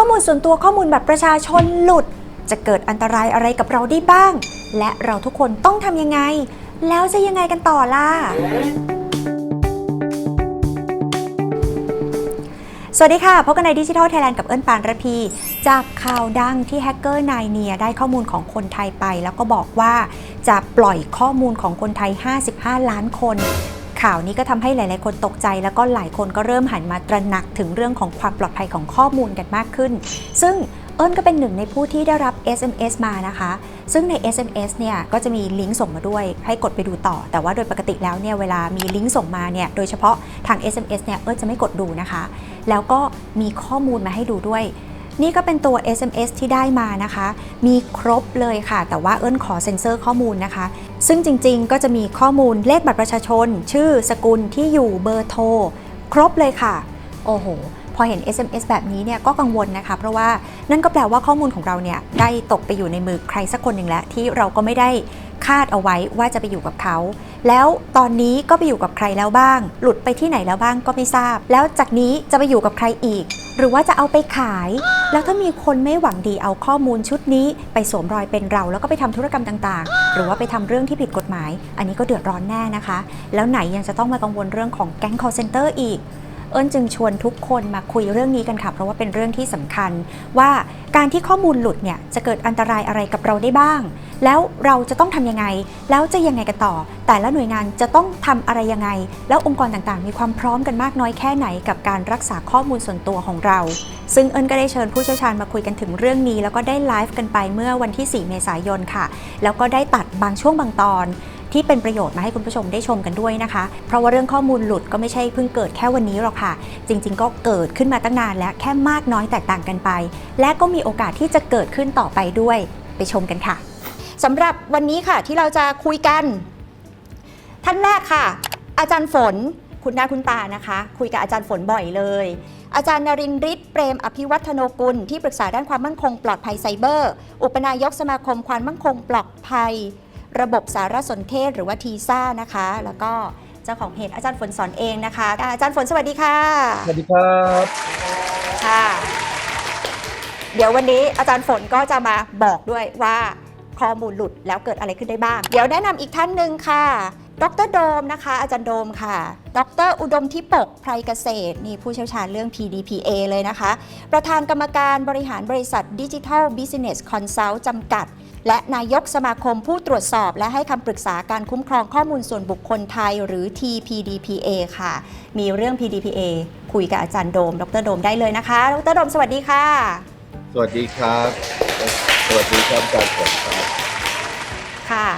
ข้อมูลส่วนตัวข้อมูลแบบประชาชนหลุด จะเกิดอันตรายอะไรกับเราได้บ้าง และเราทุกคนต้องทำยังไง แล้วจะยังไงกันต่อล่ะ สวัสดีค่ะ พบกันในดิจิทัลไทยแลนด์กับเอิญปานระพี จากข่าวดังที่แฮกเกอร์นายเนียได้ข้อมูลของคนไทยไป แล้วก็บอกว่าจะปล่อยข้อมูลของคนไทย 55 ล้านคน ข่าวนี้ก็ทำให้หลาย ๆ คนตกใจ แล้วก็หลายคนก็เริ่มหันมาตระหนักถึงเรื่องของความปลอดภัยของข้อมูลกันมากขึ้น ซึ่งเอิญก็เป็นหนึ่งในผู้ที่ได้รับ SMS มานะคะ ซึ่งใน SMS เนี่ยก็จะมีลิงก์ส่งมาด้วย ให้กดไปดูต่อ แต่ว่าโดยปกติแล้วเนี่ยเวลามีลิงก์ส่งมาเนี่ยโดยเฉพาะทาง SMS เนี่ยเอิญจะไม่กดดูนะคะ แล้วก็มีข้อมูลมาให้ดูด้วย นี่ก็เป็นตัว SMS ที่ได้มานะคะ มีครบเลยค่ะ แต่ว่าเอิญขอเซ็นเซอร์ข้อมูลนะคะ ซึ่งจริงๆ ก็จะมีข้อมูลเลขบัตรประชาชน ชื่อสกุลที่อยู่เบอร์โทร ครบเลยค่ะ โอ้โห พอเห็น SMS แบบนี้เนี่ยก็กังวลนะคะ เพราะว่านั่นก็แปลว่าข้อมูลของเราเนี่ยได้ตกไปอยู่ในมือใครสักคนหนึ่งแล้วที่เราก็ไม่ได้คาดเอาไว้ว่าจะไปอยู่กับเขา แล้วตอนนี้ก็ไปอยู่กับใครแล้วบ้าง หลุดไปที่ไหนแล้วบ้างก็ไม่ทราบ แล้วจากนี้จะไปอยู่กับใครอีก หรือว่าจะเอาไปขาย แล้วถ้ามีคนไม่หวังดีเอาข้อมูลชุดนี้ ไปสวมรอยเป็นเราแล้วก็ไปทำธุรกรรมต่างๆ หรือว่าไปทำเรื่องที่ผิดกฎหมาย อันนี้ก็เดือดร้อนแน่นะคะ แล้วไหนยังจะต้องมากังวลเรื่องของแก๊ง call center อีก เอิญจึงชวนทุกคนมาคุยเรื่องนี้กันค่ะ เพราะว่าเป็นเรื่องที่สำคัญ ว่าการที่ข้อมูลหลุดเนี่ยจะเกิดอันตรายอะไรกับเราได้บ้าง แล้วเราจะต้องทำยังไง แล้วจะยังไงกันต่อ แต่ละหน่วยงานจะต้องทำอะไรยังไง แล้วองค์กรต่างๆ มีความพร้อมกันมากน้อยแค่ไหนกับการรักษาข้อมูลส่วนตัวของเรา ซึ่งเอิญก็ได้เชิญผู้เชี่ยวชาญมาคุยกันถึงเรื่องนี้ แล้วก็ได้ไลฟ์กันไปเมื่อวันที่ 4 เมษายนค่ะ แล้วก็ได้ตัดบางช่วงบางตอน ที่เป็นประโยชน์มาให้คุณผู้ชมได้ชมกันด้วยนะคะ เพราะว่าเรื่องข้อมูลหลุดก็ไม่ใช่เพิ่งเกิดแค่วันนี้หรอกค่ะ จริง ๆ ก็เกิดขึ้นมาตั้งนานแล้วแค่มากน้อยแตกต่างกันไป และก็มีโอกาสที่จะเกิดขึ้นต่อไปด้วยไปชมกันค่ะสำหรับวันนี้ค่ะที่เราจะคุยกัน ท่านแรกค่ะ อาจารย์ฝนคุณหน้าคุณตานะคะ คุยกับอาจารย์ฝนบ่อยเลย อาจารย์นรินทร์ฤทธิ์เปรมอภิวัฒโนกุล ที่ปรึกษาด้านความมั่นคงปลอดภัยไซเบอร์ อุปนายกสมาคมความมั่นคงปลอดภัย ระบบสารสนเทศหรือว่าทีซ่านะคะ แล้วก็เจ้าของเพจอาจารย์ฝนสอนเองนะคะอาจารย์ฝนสวัสดีค่ะสวัสดีครับค่ะ เดี๋ยววันนี้อาจารย์ฝนก็จะมาบอกด้วยว่าข้อมูลหลุดแล้วเกิดอะไรขึ้นได้บ้าง เดี๋ยวแนะนำอีกท่านหนึ่งค่ะ ดรโดมนะคะ อาจารย์โดมค่ะ ดรอุดมทิปกไพรเกษตร นี่ผู้เชี่ยวชาญเรื่อง PDPA เลยนะคะ ประธานกรรมการบริหารบริษัท Digital Business Consult จำกัด และนายกสมาคมผู้ตรวจสอบและให้คำปรึกษาการคุ้มครองข้อมูลส่วนบุคคลไทยหรือ TPDPA ค่ะ มีเรื่อง PDPA คุยกับอาจารย์โดม ดรโดมได้เลยนะคะ ดรโดมสวัสดีค่ะ สวัสดีครับ สวัสดีครับอาจารย์ฝนครับค่ะ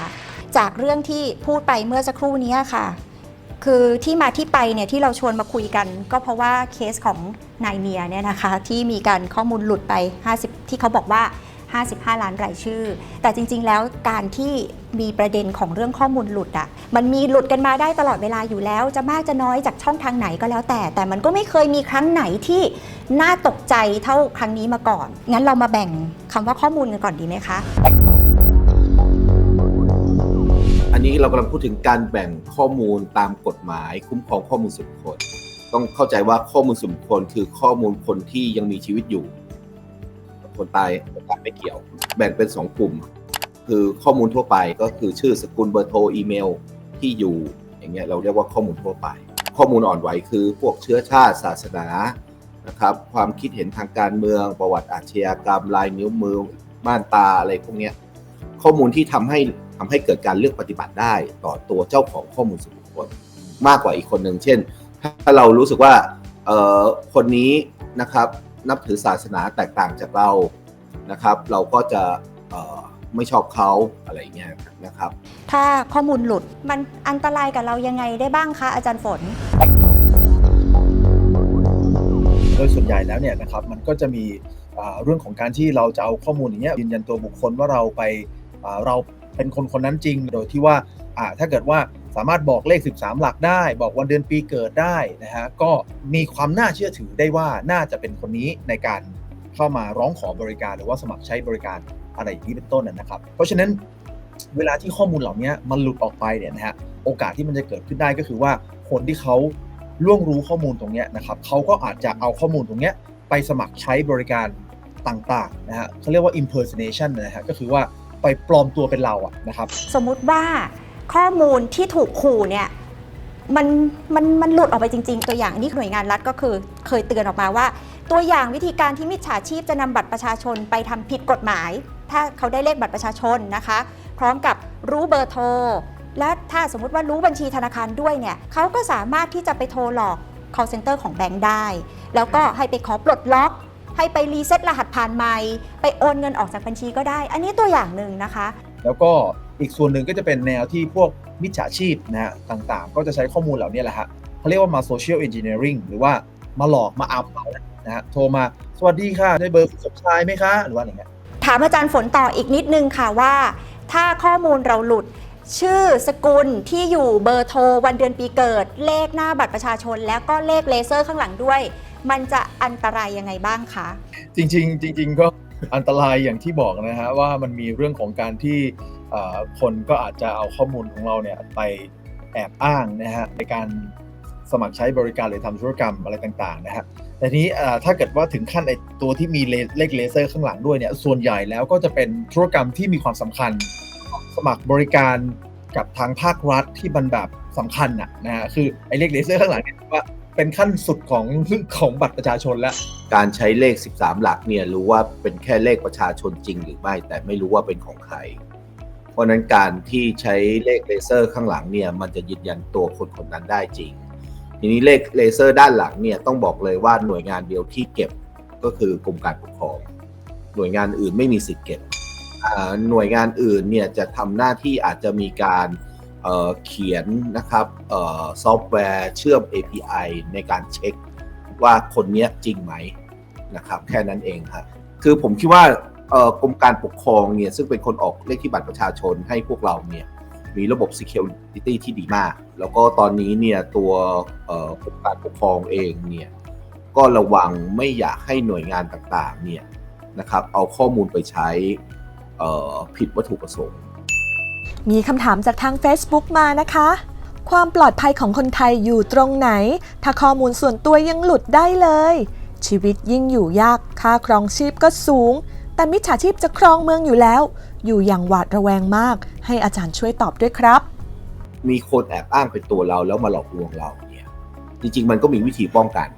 จากเรื่องที่พูดไปเมื่อสักครู่นี้ค่ะ คือที่มาที่ไปเนี่ยที่เราชวนมาคุยกัน ก็เพราะว่าเคสของนายเนียเนี่ยนะคะที่มีการข้อมูลหลุดไป 50 ที่เขาบอกว่า 55 ล้านรายชื่อ แต่จริง ๆ แล้วการที่มีประเด็นของเรื่องข้อมูลหลุดอะ่ะ มันมีหลุดกันมาได้ตลอดเวลาอยู่แล้ว จะมากจะน้อยจากช่องทางไหนก็แล้วแต่ แต่มันก็ไม่เคยมีครั้งไหนที่น่าตกใจเท่าครั้งนี้มาก่อน งั้นเรามาแบ่งคำว่าข้อมูลกันก่อนดีไหมคะ อันนี้เรากำลังพูดถึงการแบ่งข้อมูลตามกฎหมาย คุ้มครองข้อมูลส่วนบุคคล ต้องเข้าใจว่าข้อมูลส่วนบุคคลคือข้อมูลคนที่ยังมีชีวิตอยู่ คนตายคนตายไม่เกี่ยว แบ่งเป็นสองกลุ่ม คือข้อมูลทั่วไปก็คือชื่อสกุลเบอร์โทรอีเมลที่อยู่อย่างเงี้ยเราเรียกว่าข้อมูลทั่วไป ข้อมูลอ่อนไหวคือพวกเชื้อชาติศาสนานะครับความคิดเห็นทางการเมืองประวัติอาชญากรรมลายนิ้วมือม่านตาอะไรพวกเนี้ยข้อมูลที่ทำให้ทำให้เกิดการเลือกปฏิบัติได้ต่อตัวเจ้าของข้อมูลส่วนบุคคลมากกว่าอีกคนหนึ่งเช่น ถ้าเรารู้สึกว่าเออคนนี้นะครับ นับถือศาสนาแตกต่างจากเรานะครับ เราก็จะเอ่อไม่ชอบเขาอะไรอย่างเงี้ยนะครับ ถ้าข้อมูลหลุดมันอันตรายกับเรายังไงได้บ้างคะอาจารย์ฝน โดยส่วนใหญ่แล้วเนี่ยนะครับมันก็จะมีอ่าเรื่องของการที่เราจะเอาข้อมูลอย่างเงี้ยยืนยันตัวบุคคลว่าเราไปอ่าเราเป็นคนคนนั้นจริง โดยที่ว่าอ่าถ้าเกิดว่า สามารถบอกเลข 13 หลักได้ บอกวันเดือนปีเกิดได้นะฮะก็มีความน่าเชื่อถือได้ว่าน่าจะเป็นคนนี้ในการเข้ามาร้องขอบริการหรือว่าสมัครใช้บริการอะไรอย่างนี้เป็นต้นนะครับ เพราะฉะนั้นเวลาที่ข้อมูลเหล่านี้มันหลุดออกไปเนี่ยนะฮะโอกาสที่มันจะเกิดขึ้นได้ก็คือว่าคนที่เขาล่วงรู้ข้อมูลตรงนี้นะครับเขาก็อาจจะเอาข้อมูลตรงนี้ไปสมัครใช้บริการต่างๆนะฮะเขาเรียกว่า impersonation นะฮะก็คือว่าไปปลอมตัวเป็นเราอะนะครับ สมมุติว่า ข้อมูลที่ถูกขู่เนี่ยมันมันมันหลุดออกไปจริง ๆ ตัวอย่างนี่หน่วยงานรัฐก็คือเคยเตือนออกมาว่า ตัวอย่างวิธีการที่มิจฉาชีพจะนำบัตรประชาชนไปทำผิดกฎหมาย ถ้าเขาได้เลขบัตรประชาชนนะคะ พร้อมกับรู้เบอร์โทร และถ้าสมมุติว่ารู้บัญชีธนาคารด้วยเนี่ยเขาก็สามารถที่จะไปโทรหลอก call center ของแบงค์ได้ แล้วก็ให้ไปขอปลดล็อกให้ไปรีเซ็ตรหัสผ่านใหม่ ไปโอนเงินออกจากบัญชีก็ได้ อันนี้ตัวอย่างหนึ่งนะคะ แล้วก็ อีกส่วนหนึ่งก็จะเป็นแนวที่พวกมิจฉาชีพนะฮะต่างๆ ก็จะใช้ข้อมูลเหล่านี้แหละฮะเขาเรียกว่ามา social engineering หรือว่ามาหลอกมาอัพเรานะฮะโทรมาสวัสดีค่ะได้เบอร์คุณสมชายไหมคะ หรือว่าอย่างเงี้ยถามอาจารย์ฝนต่ออีกนิดนึงค่ะว่า ถ้าข้อมูลเราหลุด ชื่อสกุลที่อยู่เบอร์โทร วันเดือนปีเกิด เลขหน้าบัตรประชาชน แล้วก็เลขเลเซอร์ข้างหลังด้วย มันจะอันตรายยังไงบ้างคะจริง ๆ จริง ๆ ก็ อันตรายอย่างที่บอกนะฮะว่ามันมีเรื่องของการที่คนก็อาจจะเอาข้อมูลของเราเนี่ยไปแอบอ้างนะฮะในการสมัครใช้บริการหรือทำธุรกรรมอะไรต่างๆนะฮะแต่นี้ถ้าเกิดว่าถึงขั้นไอตัวที่มีเลเลขเลเซอร์ข้างหลังด้วยเนี่ยส่วนใหญ่แล้วก็จะเป็นธุรกรรมที่มีความสำคัญ สมัครบริการกับทางภาครัฐที่มันแบบสำคัญน่ะนะฮะคือไอเลขเลเซอร์ข้างหลังเนี่ยว่า เป็นขั้นสุดของของบัตรประชาชนแล้ว การใช้เลข 13 หลักเนี่ยรู้ว่าเป็นแค่เลขประชาชนจริงหรือไม่ แต่ไม่รู้ว่าเป็นของใคร เพราะนั้นการที่ใช้เลขเลเซอร์ข้างหลังเนี่ยมันจะยืนยันตัวคนคนนั้นได้จริง ทีนี้เลขเลเซอร์ด้านหลังเนี่ยต้องบอกเลยว่าหน่วยงานเดียวที่เก็บก็คือกรมการปกครอง หน่วยงานอื่นไม่มีสิทธิ์เก็บหน่วยงานอื่นเนี่ยจะทำหน้าที่อาจจะมีการ เขียนนะครับซอฟต์แวร์เชื่อม API ในการเช็คว่าคนนี้จริงไหมนะครับแค่นั้นเองครับคือผมคิดว่ากรมการปกครองเนี่ยซึ่งเป็นคนออกเลขที่บัตรประชาชนให้พวกเราเนี่ยมีระบบ security ที่ดีมาก แล้วก็ตอนนี้เนี่ยตัวกรมการปกครองเองเนี่ยก็ระวังไม่อยากให้หน่วยงานต่างๆเนี่ยนะครับเอาข้อมูลไปใช้ผิดวัตถุประสงค์ มีคำถามจากทาง Facebook มานะคะ ความปลอดภัยของคนไทยอยู่ตรงไหน ถ้าข้อมูลส่วนตัวยังหลุดได้เลย ชีวิตยิ่งอยู่ยาก ค่าครองชีพก็สูง แต่มิจฉาชีพจะครองเมืองอยู่แล้ว อยู่อย่างหวาดระแวงมาก ให้อาจารย์ช่วยตอบด้วยครับ มีคนแอบอ้างเป็นตัวเราแล้วมาหลอกลวงเราเนี่ย จริงๆ มันก็มีวิธีป้องกัน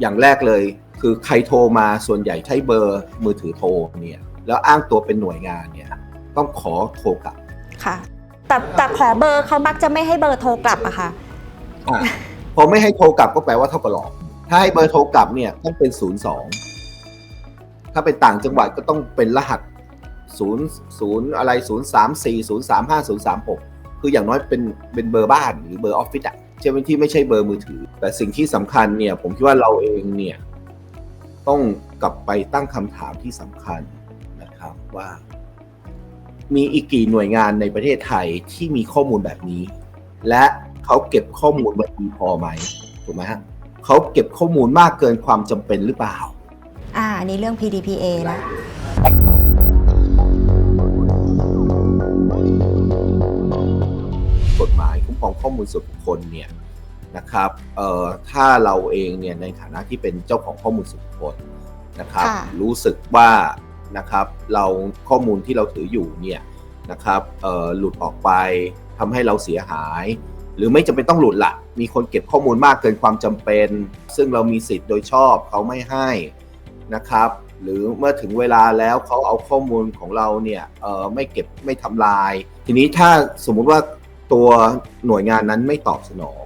อย่างแรกเลยคือใครโทรมาส่วนใหญ่ใช้เบอร์มือถือโทรเนี่ย แล้วอ้างตัวเป็นหน่วยงานเนี่ย ต้องขอโทรกลับ ค่ะ แต่แต่ขอเบอร์เขามักจะไม่ให้เบอร์โทรกลับอะค่ะอะพอไม่ให้โทรกลับก็แปลว่าเท่ากับหลอก ถ้าให้เบอร์โทรกลับเนี่ยต้องเป็นศูนย์สองถ้าเป็นต่างจังหวัดก็ต้องเป็นรหัสศูนย์ศูนย์อะไรศูนย์สามสี่ศูนย์สามห้าศูนย์สามหกคืออย่างน้อยเป็นเป็นเบอร์บ้านหรือเบอร์ออฟฟิศอะใช่ไหมที่ไม่ใช่เบอร์มือถือ แต่สิ่งที่สำคัญเนี่ย ผมคิดว่าเราเองเนี่ย ต้องกลับไปตั้งคำถามที่สำคัญนะครับว่า มีอีกกี่หน่วยงานในประเทศไทยที่มีข้อมูลแบบนี้ และเขาเก็บข้อมูลมาดีพอไหมถูกไหมฮะเขาเก็บข้อมูลมากเกินความจำเป็นหรือเปล่า อ่าอันนี้เรื่อง PDPA แล้วกฎหมายคุ้มครองข้อมูลส่วนบุคคลเนี่ยนะครับเอ่อถ้าเราเองเนี่ยในฐานะที่เป็นเจ้าของข้อมูลส่วนบุคคลนะครับ ค่ะ รู้สึกว่า นะครับ เราข้อมูลที่เราถืออยู่เนี่ยนะครับหลุดออกไปทำให้เราเสียหาย หรือไม่จำเป็นต้องหลุดละมีคนเก็บข้อมูลมากเกินความจำเป็น ซึ่งเรามีสิทธิ์โดยชอบเขาไม่ให้นะครับ หรือเมื่อถึงเวลาแล้วเขาเอาข้อมูลของเราเนี่ยไม่เก็บไม่ทำลาย ทีนี้ถ้าสมมุติว่าตัวหน่วยงานนั้นไม่ตอบสนอง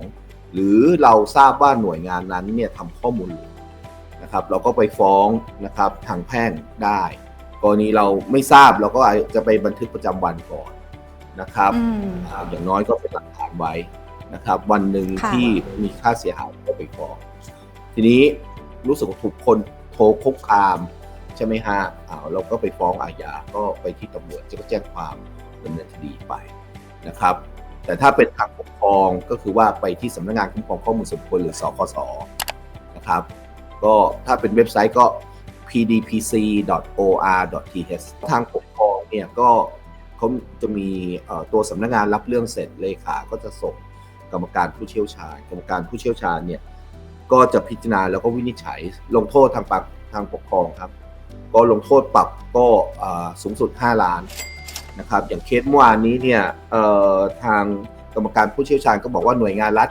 หรือเราทราบว่าหน่วยงานนั้นเนี่ยทำข้อมูลหลุดนะครับ เราก็ไปฟ้องนะครับทางแพ่งได้ กรณีเราไม่ทราบเราก็อาจจะไปบันทึกประจำวันก่อนนะครับอืมอ่าอย่างน้อยก็เป็นหลักฐานไว้นะครับ วันหนึ่งค่ะที่มีค่าเสียหายก็ไปฟ้องทีนี้รู้สึกว่าถูกคนโทรคุกคามใช่ไหมฮะอ้าวเราก็ไปฟ้องอาญาก็ไปที่ตำรวจจะก็แจ้งความดำเนินคดีไปนะครับ แต่ถ้าเป็นทางปกครองก็คือว่าไปที่สำนักงานคุ้มครองข้อมูลส่วนบุคคลหรือสคสนะครับ ก็ถ้าเป็นเว็บไซต์ก็ pdpc.or.th ทางปกครองเนี่ยก็เขาจะมีเอ่อตัวสำนักงานรับเรื่องเสร็จเลขา ก็จะส่งกรรมการผู้เชี่ยวชาญ กรรมการผู้เชี่ยวชาญเนี่ยก็จะพิจารณาแล้วก็วินิจฉัย ลงโทษทางปกทางปกครองครับ ก็ลงโทษปรับก็อ่าสูงสุด 5 ล้านนะครับ อย่างเคสเมื่อวานนี้เนี่ยเอ่อทางกรรมการผู้เชี่ยวชาญก็บอกว่าหน่วยงานรัฐ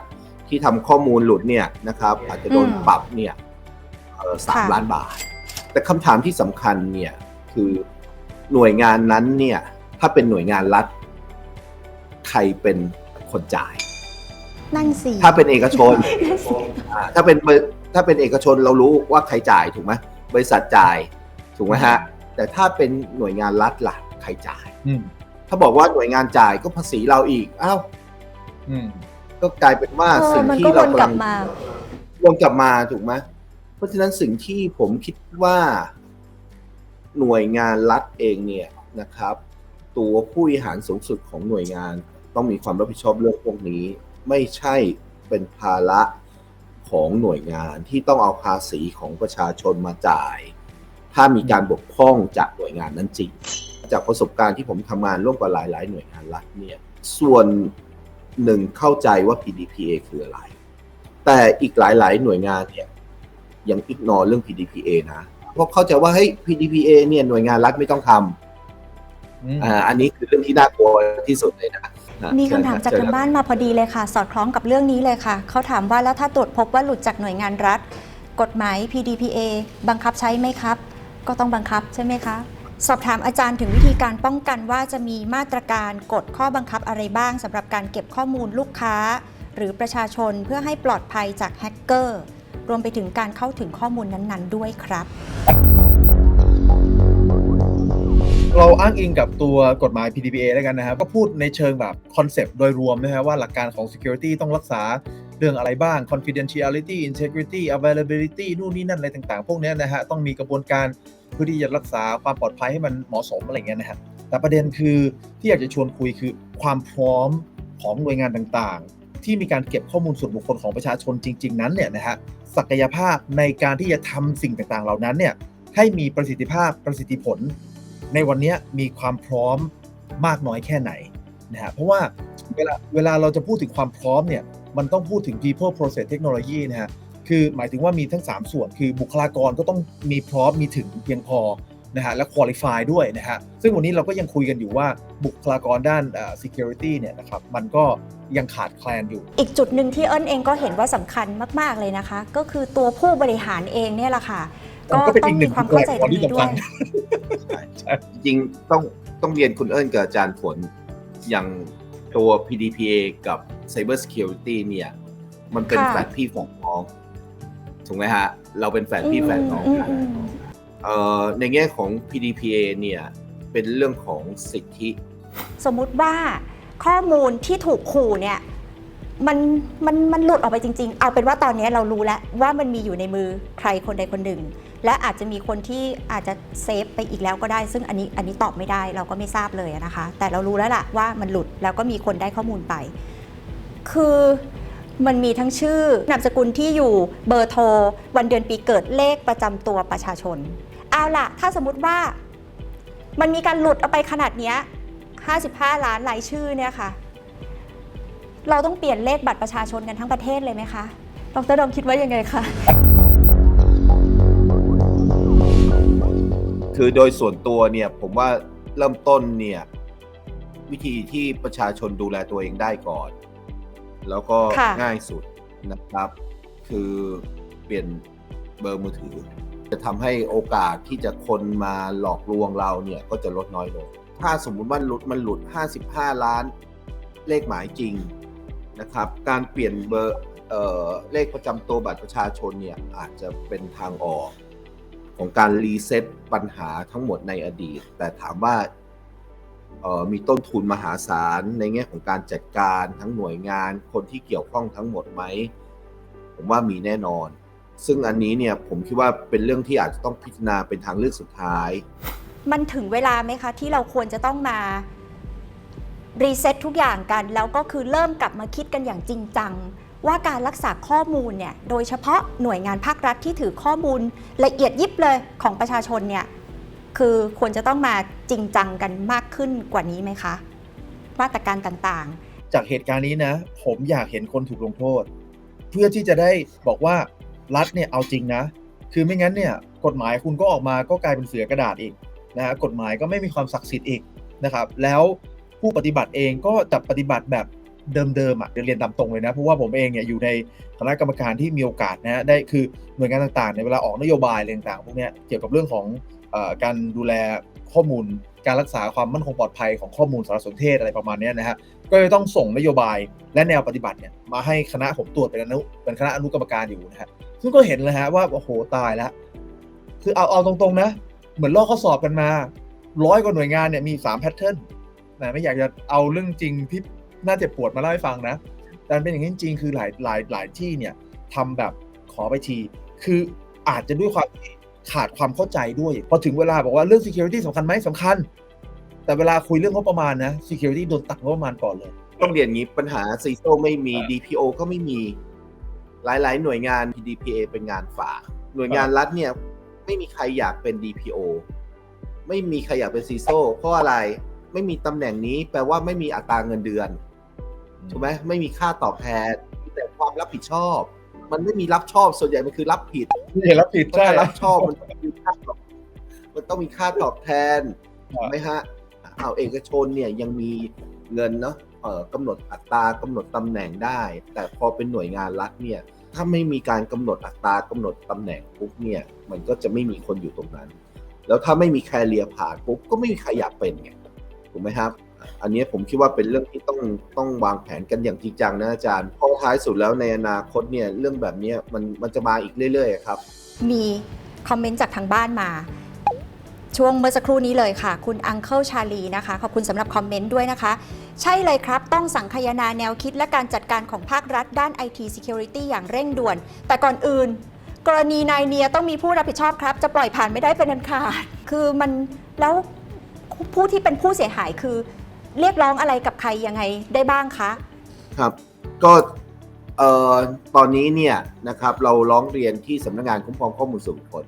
ที่ทำข้อมูลหลุดเนี่ยนะครับ อาจจะโดนอืมปรับเนี่ยเอ่อสามค่ะล้านบาท แต่คำถามที่สำคัญเนี่ยคือหน่วยงานนั้นเนี่ยถ้าเป็นหน่วยงานรัฐ ใครเป็นคนจ่าย นั่นสิถ้าเป็นเอกชนนั่นสิอ่าถ้าเป็นบริถ้าเป็นเอกชนเรารู้ว่าใครจ่ายถูกไหมบริษัทจ่ายถูกไหมฮะ แต่ถ้าเป็นหน่วยงานรัฐล่ะใครจ่ายอืมถ้าบอกว่าหน่วยงานจ่ายก็ภาษีเราอีกอ้าวอืมก็กลายเป็นว่าเออสิ่งมันที่ก็วเรานกำกลัลังบมาวนกลับมาถูกไหมเพ ราะฉะนั้นสิ่งที่ผมคิดว่าหน่วยงานรัฐเองเนี่ยนะครับ ตัวผู้บริหารสูงสุดของหน่วยงานต้องมีความรับผิดชอบเรื่องพวกนี้ ไม่ใช่เป็นภาระของหน่วยงานที่ต้องเอาภาษีของประชาชนมาจ่าย ถ้ามีการบกพร่องจากหน่วยงานนั้นจริง จากประสบการณ์ที่ผมทำงานร่วมกับหลาย ๆ หน่วยงานรัฐเนี่ยส่วนหนึ่งเข้าใจว่า PDPA คืออะไร แต่อีกหลาย ๆ หน่วยงานเนี่ย ยังอิกนอเรื่อง PDPA นะเพราะเข้าใจว่าเฮ้ย PDPA เนี่ยหน่วยงานรัฐไม่ต้องทอืมำอ่าอันนี้คือเรื่องที่น่ากลัวที่สุดเลยนะนะมีคำถามจากเชิญทางบ้านมาพอดีเลยค่ะ สอดคล้องกับเรื่องนี้เลยค่ะ เขาถามว่าแล้วถ้าตรวจพบว่าหลุดจากหน่วยงานรัฐ กฎหมาย PDPA บังคับใช้ไหมครับ ก็ต้องบังคับใช่ไหมคะ สอบถามอาจารย์ถึงวิธีการป้องกันว่าจะมีมาตรการกฎข้อบังคับอะไรบ้างสำหรับการเก็บข้อมูลลูกค้า หรือประชาชนเพื่อให้ปลอดภัยจากแฮกเกอร์ รวมไปถึงการเข้าถึงข้อมูลนั้นๆ ด้วยครับเราอ้างอิงกับตัวกฎหมาย PDPA แล้วกันนะครับ ก็พูดในเชิงแบบคอนเซปต์โดยรวมนะฮะว่าหลักการของ security ต้องรักษาเรื่องอะไรบ้าง confidentiality integrity availability นู่นนี่นั่นอะไรต่างๆ พวกนี้นะฮะต้องมีกระบวนการเพื่อที่จะรักษาความปลอดภัยให้มันเหมาะสมอะไรเงี้ยนะฮะแต่ประเด็นคือที่อยากจะชวนคุยคือความพร้อมของหน่วยงานต่างๆ ที่มีการเก็บข้อมูลส่วนบุคคลของประชาชนจริง ๆ นั้นเนี่ยนะฮะศักยภาพในการที่จะทำสิ่งต่างๆ เหล่านั้นเนี่ยให้มีประสิทธิภาพประสิทธิผล ในวันนี้มีความพร้อมมากน้อยแค่ไหนนะฮะเพราะว่าเวลาเวลาเราจะพูดถึงความพร้อมเนี่ยมันต้องพูดถึง people process technology นะฮะคือหมายถึงว่ามีทั้ง 3 ส่วนคือบุคลากรก็ต้องมีพร้อมมีถึงเพียงพอ นะฮะและ qualify ด้วยนะฮะซึ่งวันนี้เราก็ยังคุยกันอยู่ว่าบุคลากรด้านเอ่อ security เนี่ยนะครับมันก็ยังขาดแคลนอยู่ อีกจุดหนึ่งที่เอิญเองก็เห็นว่าสำคัญมาก ๆ เลยนะคะ ก็คือตัวผู้บริหารเองเนี่ยแหละค่ะ ก็ก็เป็นต้ออีงกหนึ่มีงความเข้าใจตรงนี้บุคด้วลากยรที่สำคัญจริงๆต้องต้องเรียนคุณเอิญกับอาจารย์ฝนอย่างตัว PDPA กับ Cyber Security เนี่ย มันเป็นค่ะแฝดพี่แฝดน้องถูกไหมฮะ เราเป็นแฝดพี่แฝดน้องกันอืมอืมเอ่อ ในแง่ของ PDPA เนี่ยเป็นเรื่องของสิทธิ สมมุติว่าข้อมูลที่ถูกขู่เนี่ยมันมันมันหลุดออกไปจริง ๆ เอาเป็นว่าตอนนี้เรารู้แล้วว่ามันมีอยู่ในมือใครคนใดคนหนึ่ง และอาจจะมีคนที่อาจจะเซฟไปอีกแล้วก็ได้ ซึ่งอันนี้อันนี้ตอบไม่ได้เราก็ไม่ทราบเลยนะคะ แต่เรารู้แล้วล่ะว่ามันหลุดแล้วก็มีคนได้ข้อมูลไป คือมันมีทั้งชื่อนามสกุลที่อยู่เบอร์โทร วันเดือนปีเกิดเลขประจำตัวประชาชน เอาล่ะ ถ้าสมมติว่ามันมีการหลุดออกไปขนาดเนี้ย55 ล้านรายชื่อเนี่ยค่ะ เราต้องเปลี่ยนเลขบัตรประชาชนกันทั้งประเทศเลยไหมคะ ดรดมคิดว่ายังไงคะ คือโดยส่วนตัวเนี่ยผมว่าเริ่มต้นเนี่ยวิธีที่ประชาชนดูแลตัวเองได้ก่อน แล้วก็ค่ะง่ายสุดนะครับ คือเปลี่ยนเบอร์มือถือ จะทำให้โอกาสที่จะคนมาหลอกลวงเราเนี่ยก็จะลดน้อยลง ถ้าสมมุติว่าหลุดมันหลุด 55 ล้านเลขหมายจริงนะครับ การเปลี่ยนเบอร์เออเลขประจำตัวบัตรประชาชนเนี่ยอาจจะเป็นทางออกของการรีเซ็ตปัญหาทั้งหมดในอดีต แต่ถามว่าออมีต้นทุนมหาศาลในแง่ของการจัดการทั้งหน่วยงานคนที่เกี่ยวข้องทั้งหมดไหม ผมว่ามีแน่นอน ซึ่งอันนี้เนี่ยผมคิดว่าเป็นเรื่องที่อาจจะต้องพิจารณาเป็นทางเลือกสุดท้าย มันถึงเวลาไหมคะ ที่เราควรจะต้องมารีเซ็ตทุกอย่างกัน แล้วก็คือเริ่มกลับมาคิดกันอย่างจริงจัง ว่าการรักษาข้อมูลเนี่ยโดยเฉพาะหน่วยงานภาครัฐที่ถือข้อมูลละเอียดยิบเลยของประชาชนเนี่ยคือควรจะต้องมาจริงจังกันมากขึ้นกว่านี้ไหมคะมาตรการต่างจากเหตุการณ์นี้นะ ผมอยากเห็นคนถูกลงโทษ เพื่อที่จะได้บอกว่า รัฐเนี่ยเอาจริงนะ คือไม่งั้นเนี่ยกฎหมายคุณก็ออกมาก็กลายเป็นเสือกระดาษอีกนะฮะกฎหมายก็ไม่มีความศักดิ์สิทธิ์อีกนะครับ แล้วผู้ปฏิบัติเองก็จะปฏิบัติแบบเดิมๆอะเดี๋ยวเรียนตามตรงเลยนะ เพราะว่าผมเองเนี่ยอยู่ในคณะกรรมการที่มีโอกาสนะฮะได้คือหน่วยงานต่างๆในเวลาออกนโยบายอะไรต่างๆพวกเนี้ยเกี่ยวกับเรื่องของอการดูแลข้อมูล การรักษาความมั่นคงปลอดภัยของข้อมูลสารสนเทศอะไรประมาณนี้นะฮะก็จะต้องส่งนโยบายและแนวปฏิบัติเนี่ยมาให้คณะผมตรวจเป็นอนุเป็นคณะอนุกรรมการอยู่นะฮะซึ่งก็เห็นเลยฮะว่าโอ้โหตายแล้วคือเอาเอาตรงๆนะ เหมือนลอกข้อสอบกันมาร้อยกว่าหน่วยงานเนี่ยมีสามแพทเทิร์นนะไม่อยากจะเอาเรื่องจริงที่น่าเจ็บปวดมาเล่าให้ฟังนะแต่เป็นอย่างนี้จริงคือหลายหลายหลายที่เนี่ยทำแบบขอไปที คืออาจจะด้วยความที่ ขาดความเข้าใจด้วย พอถึงเวลาบอกว่าเรื่อง security สำคัญไหมสำคัญ แต่เวลาคุยเรื่องงบประมาณนะ security โดนตัดงบประมาณก่อนเลย ต้องเรียนอย่างนี้ปัญหาซีโซไม่มี DPO ก็ไม่มี หลายๆ หน่วยงาน DPA เป็นงานฝาก หน่วยงานรัฐเนี่ยไม่มีใครอยากเป็น DPO ไม่มีใครอยากเป็นซีโซเพราะอะไรไม่มีตำแหน่งนี้แปลว่าไม่มีอัตราเงินเดือนถูกไหมไม่มีค่าตอบแทนมีแต่ความรับผิดชอบ มันไม่มีรับชอบส่วนใหญ่มันคือรับผิดนี่รับผิดถ้าใช่จะรับชอบมันต้องมีค่าตอบมันต้องมีค่าตอบแทนครับถูกไหมฮะเอาเอกชนเนี่ยยังมีเงินเนาะเอ่อกำหนดอัตรากำหนดตำแหน่งได้ แต่พอเป็นหน่วยงานรัฐเนี่ยถ้าไม่มีการกำหนดอัตรากำหนดตำแหน่งปุ๊บเนี่ยมันก็จะไม่มีคนอยู่ตรงนั้น แล้วถ้าไม่มีแคเรียผ่านปุ๊บก็ไม่มีใครอยากเป็นไงถูกไหมครับ อันนี้ผมคิดว่าเป็นเรื่องที่ต้องต้องวางแผนกันอย่างจริงจังนะอาจารย์เพราะท้ายสุดแล้วในอนาคตเนี่ยเรื่องแบบนี้มันมันจะมาอีกเรื่อยๆครับ มีคอมเมนต์จากทางบ้านมา ช่วงเมื่อสักครู่นี้เลยค่ะ คุณอังเคิลชาลีนะคะ ขอบคุณสำหรับคอมเมนต์ด้วยนะคะ ใช่เลยครับ ต้องสังคายนาแนวคิดและการจัดการของภาครัฐด้าน IT Security อย่างเร่งด่วน แต่ก่อนอื่น กรณีนายเนียต้องมีผู้รับผิดชอบครับ จะปล่อยผ่านไม่ได้เป็นอันขาดคือมันแล้วผู้ที่เป็นผู้เสียหายคือ เรียกร้องอะไรกับใครยังไงได้บ้างคะ ครับก็เอ่อตอนนี้เนี่ยนะครับเราร้องเรียนที่สำนักงานคุ้มครองข้อมูลส่วนบุคคล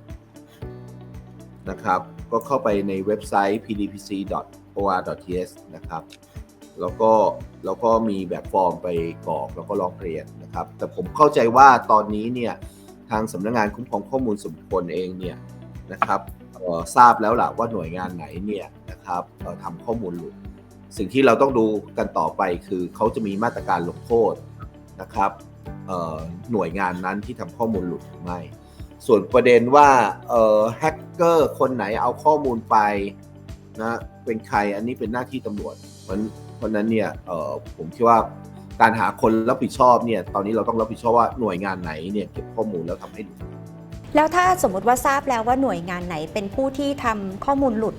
นะครับ ก็เข้าไปในเว็บไซต์ pdpc.or.th นะครับ แล้วก็แล้วก็มีแบบฟอร์มไปกรอกแล้วก็ร้องเรียนนะครับ แต่ผมเข้าใจว่าตอนนี้เนี่ยทางสำนักงานคุ้มครองข้อมูลส่วนบุคคลเองเนี่ยนะครับเอ่อทราบแล้วล่ะว่าหน่วยงานไหนเนี่ยนะครับเอ่อทำข้อมูลหลุด สิ่งที่เราต้องดูกันต่อไปคือเขาจะมีมาตรการลงโทษนะครับหน่วยงานนั้นที่ทำข้อมูลหลุดหรือไม่ ส่วนประเด็นว่าแฮกเกอร์คนไหนเอาข้อมูลไปนะเป็นใครอันนี้เป็นหน้าที่ตำรวจ เพราะเพราะฉะนั้นเนี่ยผมคิดว่าการหาคนรับผิดชอบเนี่ยตอนนี้เราต้องรับผิดชอบว่าหน่วยงานไหนเนี่ยเก็บข้อมูลแล้วทำให้หลุดแล้วถ้าสมมติว่าทราบแล้วว่าหน่วยงานไหนเป็นผู้ที่ทำข้อมูลหลุด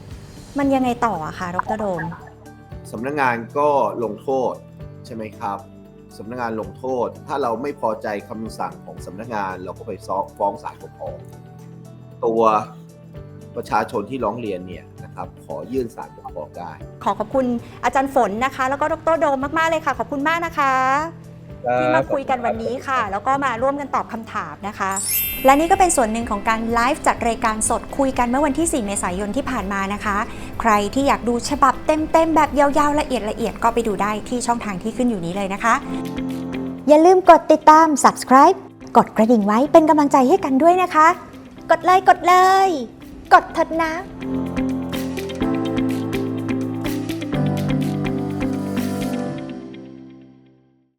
มันยังไงต่ออะคะดรโดม สำนักงานก็ลงโทษใช่ไหมครับสำนักงานลงโทษ ถ้าเราไม่พอใจคำสั่งของสำนักงาน เราก็ไปฟ้องศาลปกครองตัวประชาชนที่ร้องเรียนเนี่ยนะครับขอยื่นศาลปกครองได้ ขอขอบคุณอาจารย์ฝนนะคะ แล้วก็ดรโดมมาก ๆ เลยค่ะ ขอบคุณมากนะคะ ที่มาคุยกันวันนี้ค่ะ แล้วก็มาร่วมกันตอบคำถามนะคะ และนี่ก็เป็นส่วนหนึ่งของการไลฟ์จัดรายการสดคุยกันเมื่อวันที่ 4 เมษายนที่ผ่านมานะคะ ใครที่อยากดูฉบับเต็มๆ แบบยาวๆ ละเอียดละเอียดก็ไปดูได้ที่ช่องทางที่ขึ้นอยู่นี้เลยนะคะ อย่าลืมกดติดตาม subscribe กดกระดิ่งไว้เป็นกำลังใจให้กันด้วยนะคะ กดเลยกดเลย กดเถิดนะ